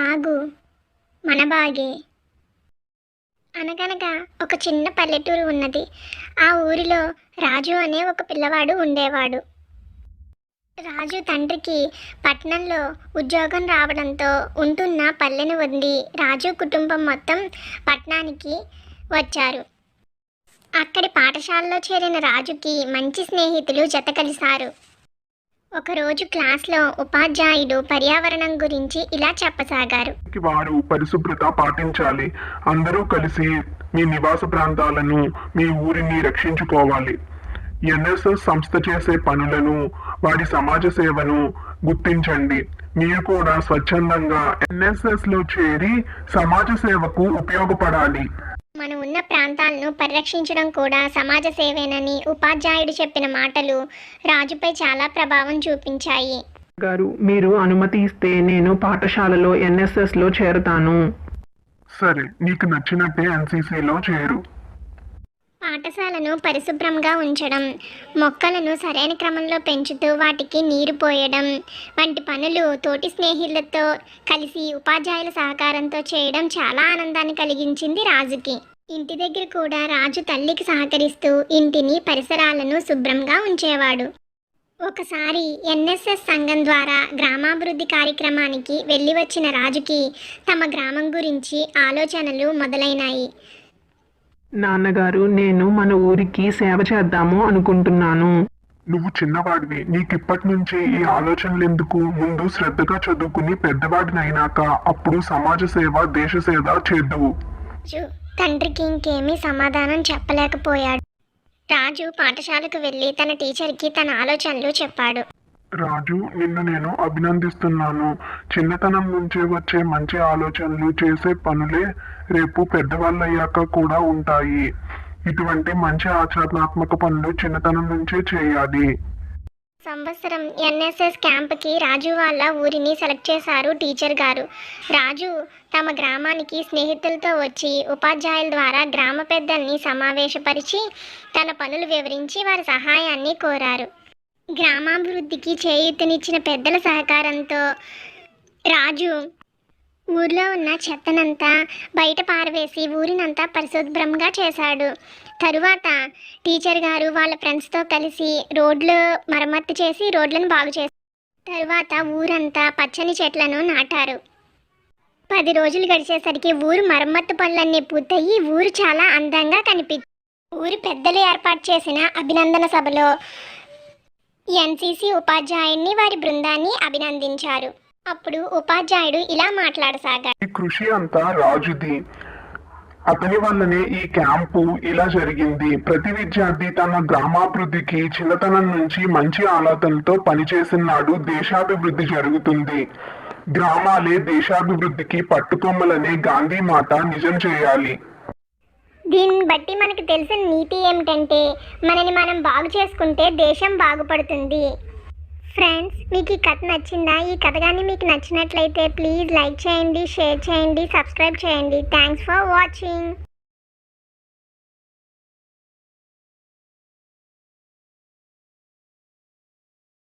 బాగు మన బాగే అనగనగా ఒక చిన్న పల్లెటూరు ఉన్నది. ఆ ఊరిలో రాజు అనే ఒక పిల్లవాడు ఉండేవాడు. రాజు తండ్రికి పట్నంలో ఉద్యోగం రావడంతో ఉంటున్న పల్లెను వదిలి రాజు కుటుంబం మొత్తం పట్నానికి వచ్చారు. అక్కడి పాఠశాలలో చేరిన రాజుకి మంచి స్నేహితులు జత కలిశారు ఒకరోజు క్లాస్లో ఉపాధ్యాయుడు పర్యావరణం గురించి ఇలా చెప్పసాగారు. వారు పరిశుభ్రత పాటించాలి. అందరూ కలిసి మీ నివాస ప్రాంతాలను మీ ఊరిని రక్షించుకోవాలి. ఎన్ఎస్ఎస్ సంస్థ చేసే పనులను వారి సమాజ సేవను గుర్తించండి. మీరు కూడా స్వచ్ఛందంగా ఎన్ఎస్ఎస్లో చేరి సమాజ సేవకు ఉపయోగపడాలి. మనం ఉన్న ప్రాంతాలను పరిరక్షించడం కూడా సమాజ సేవేనని ఉపాధ్యాయుడు చెప్పిన మాటలు రాజుపై చాలా ప్రభావం చూపించాయి. గారు మీరు అనుమతి ఇస్తే నేను పాఠశాలలో ఎన్ఎస్ఎస్లో చేరుతాను. సరే నీకు నచ్చినట్టే ఎన్సీసీలో చేరు. పాఠశాలను పరిశుభ్రంగా ఉంచడం మొక్కలను సరైన క్రమంలో పెంచుతూ వాటికి నీరు పోయడం వంటి పనులు తోటి స్నేహితులతో కలిసి ఉపాధ్యాయుల సహకారంతో చేయడం చాలా ఆనందాన్ని కలిగించింది రాజుకి. ఇంటి దగ్గర కూడా రాజు తల్లికి సహకరిస్తూ ఇంటిని పరిసరాలను శుభ్రంగా ఉంచేవాడు. ఒకసారి ఎన్ఎస్ఎస్ సంఘం ద్వారా గ్రామాభివృద్ధి కార్యక్రమానికి వెళ్ళి వచ్చిన రాజుకి తమ గ్రామం గురించి ఆలోచనలు మొదలైనాయి. నాన్నగారు నేను మన ఊరికి సేవ చేద్దాము అనుకుంటున్నాను. నువ్వు చిన్నవాడివి. నీకు ఇప్పటి నుంచి ఈ ఆలోచనలు ఎందుకు ముందు శ్రద్ధగా చదువుకుని పెద్దవాడిని అయినాక అప్పుడు సమాజ సేవ దేశ సేవ చేద్దువు. రాజు తండ్రికి ఇంకేమీ సమాధానం చెప్పలేకపోయాడు. రాజు పాఠశాలకు వెళ్ళి తన టీచర్కి తన ఆలోచనలు చెప్పాడు. రాజు నిన్ను నేను అభినందిస్తున్నాను. చిన్నతనం నుంచే వచ్చే మంచి ఆలోచనలు చేసే పనులే రేపు పెద్దవాళ్ళయ్యాక కూడా ఉంటాయి. ఇటువంటి మంచి ఆచరణాత్మక పనులు చిన్నతనం నుంచే చేయాలి. సంవత్సరం ఎన్ఎస్ఎస్ క్యాంప్కి రాజు వాళ్ళ ఊరిని సెలెక్ట్ చేశారు టీచర్ గారు. రాజు తమ గ్రామానికి స్నేహితులతో వచ్చి ఉపాధ్యాయుల ద్వారా గ్రామ పెద్దల్ని సమావేశపరిచి తన పనులు వివరించి వారి సహాయాన్ని కోరారు. గ్రామాభివృద్ధికి చేయూతనిచ్చిన పెద్దల సహకారంతో రాజు ఊర్లో ఉన్న చెత్తనంతా బయట పారవేసి ఊరినంతా పరిశుభ్రంగా చేశాడు. తరువాత టీచర్ గారు వాళ్ళ ఫ్రెండ్స్తో కలిసి రోడ్లు మరమ్మత్తు చేసి రోడ్లను బాగు చేశారు తరువాత ఊరంతా పచ్చని చెట్లను నాటారు. పది రోజులు గడిచేసరికి ఊరు మరమ్మత్తు పనులన్నీ పూర్తయి ఊరు చాలా అందంగా కనిపించింది ఊరి పెద్దలు ఏర్పాటు చేసిన అభినందన సభలో ఎన్సీసీ ఉపాధ్యాయుడిని వారి బృందాన్ని అభినందించారు. అప్పుడు ఉపాధ్యాయుడు ఇలా మాట్లాడసాగాడు. ఈ కృషి అంతా రాజుది. అతని వల్లనే ఈ క్యాంపు ఇలా జరిగింది. ప్రతి విద్యార్థి తన గ్రామాభివృద్ధికి చిన్నతనం నుంచి మంచి ఆలోచనలతో పనిచేసినాడు. దేశాభివృద్ధి జరుగుతుంది. గ్రామాలే దేశాభివృద్ధికి పట్టుకొమ్మలనే గాంధీ మాట నిజం చేయాలి. దీన్ని బట్టి మనకు తెలిసిన నీతి ఏమిటంటే మనని మనం బాగు చేసుకుంటే దేశం బాగుపడుతుంది. ఫ్రెండ్స్ మీకు ఈ కథ నచ్చిందా? ఈ కథ కానీ మీకు నచ్చినట్లయితే ప్లీజ్ లైక్ చేయండి షేర్ చేయండి సబ్స్క్రైబ్ చేయండి. Thanks for watching.